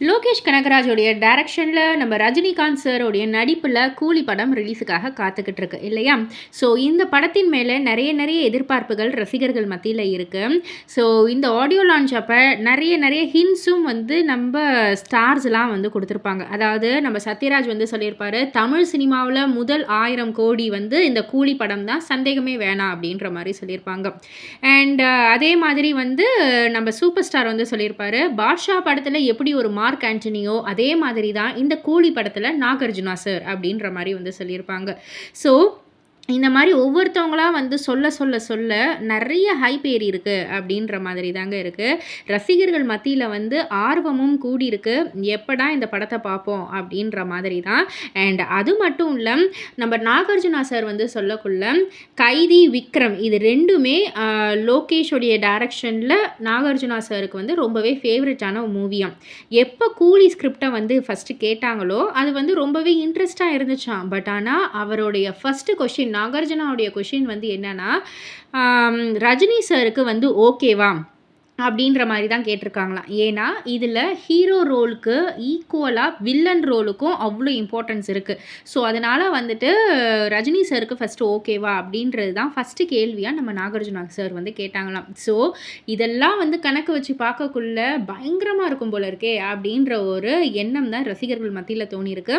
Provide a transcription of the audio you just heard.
லோகேஷ் கனகராஜோடைய டைரக்ஷனில் நம்ம ரஜினிகாந்த் சாரோடைய நடிப்பில் கூலி படம் ரிலீஸுக்காக காத்துக்கிட்டு இருக்கு இல்லையா? ஸோ இந்த படத்தின் மேலே நிறைய நிறைய எதிர்பார்ப்புகள் ரசிகர்கள் மத்தியில் இருக்குது ஸோ இந்த ஆடியோ லான்ச் அப்போ நிறைய நிறைய ஹின்ஸும் வந்து நம்ம ஸ்டார்ஸ்லாம் வந்து கொடுத்துருப்பாங்க. அதாவது நம்ம சத்யராஜ் வந்து சொல்லியிருப்பாரு தமிழ் சினிமாவில் முதல் ஆயிரம் கோடி வந்து இந்த கூலி படம் தான் சந்தேகமே வேணாம் அப்படின்ற மாதிரி சொல்லியிருப்பாங்க. அண்ட் அதே மாதிரி வந்து நம்ம சூப்பர் ஸ்டார் வந்து சொல்லியிருப்பாரு பாட்ஷா படத்தில் எப்படி ஒரு மார்க் ஆண்டனியோ அதே மாதிரி தான் இந்த கூலி படத்தில் நாகார்ஜுனா சார் அப்படின்ற மாதிரி வந்து சொல்லியிருப்பாங்க. ஸோ இந்த மாதிரி ஒவ்வொருத்தவங்களா வந்து சொல்ல சொல்ல சொல்ல நிறைய ஹைப் ஏறி இருக்குது அப்படின்ற மாதிரி தாங்க இருக்குது ரசிகர்கள் மத்தியில் வந்து ஆர்வமும் கூடி இருக்கு. எப்படா இந்த படத்தை பார்ப்போம் அப்படின்ற மாதிரி தான். அண்ட் அது மட்டும் இல்லை நம்ம நாகார்ஜுனா சார் வந்து சொல்லக்குள்ள கைதி விக்ரம் இது ரெண்டுமே லோகேஷோடைய டைரக்ஷனில் நாகார்ஜுனா சாருக்கு வந்து ரொம்பவே ஃபேவரட்டான மூவியம் எப்போ கூலி ஸ்கிரிப்டை வந்து ஃபஸ்ட்டு கேட்டாங்களோ அது வந்து ரொம்பவே இன்ட்ரெஸ்டாக இருந்துச்சாம். பட் ஆனால் அவருடைய ஃபஸ்ட்டு கொஷின் நாகார்ஜுனாவுடைய கொஷின் வந்து என்னென்னா ரஜினி சாருக்கு வந்து ஓகேவா? அப்படின்ற மாதிரி தான் கேட்டிருக்காங்களாம். ஏன்னா இதில் ஹீரோ ரோலுக்கு ஈக்குவலாக வில்லன் ரோலுக்கும் அவ்வளோ இம்பார்ட்டன்ஸ் இருக்குது ஸோ அதனால் வந்துட்டு ரஜினி சாருக்கு ஃபஸ்ட்டு ஓகேவா? அப்படின்றது தான் ஃபஸ்ட்டு கேள்வியாக நம்ம நாகார்ஜுனா சார் வந்து கேட்டாங்களாம். ஸோ இதெல்லாம் வந்து கணக்கு வச்சு பார்க்கக்குள்ள பயங்கரமாக இருக்கும் போல இருக்கே அப்படின்ற ஒரு எண்ணம் தான் ரசிகர்கள் மத்தியில் தோணியிருக்கு.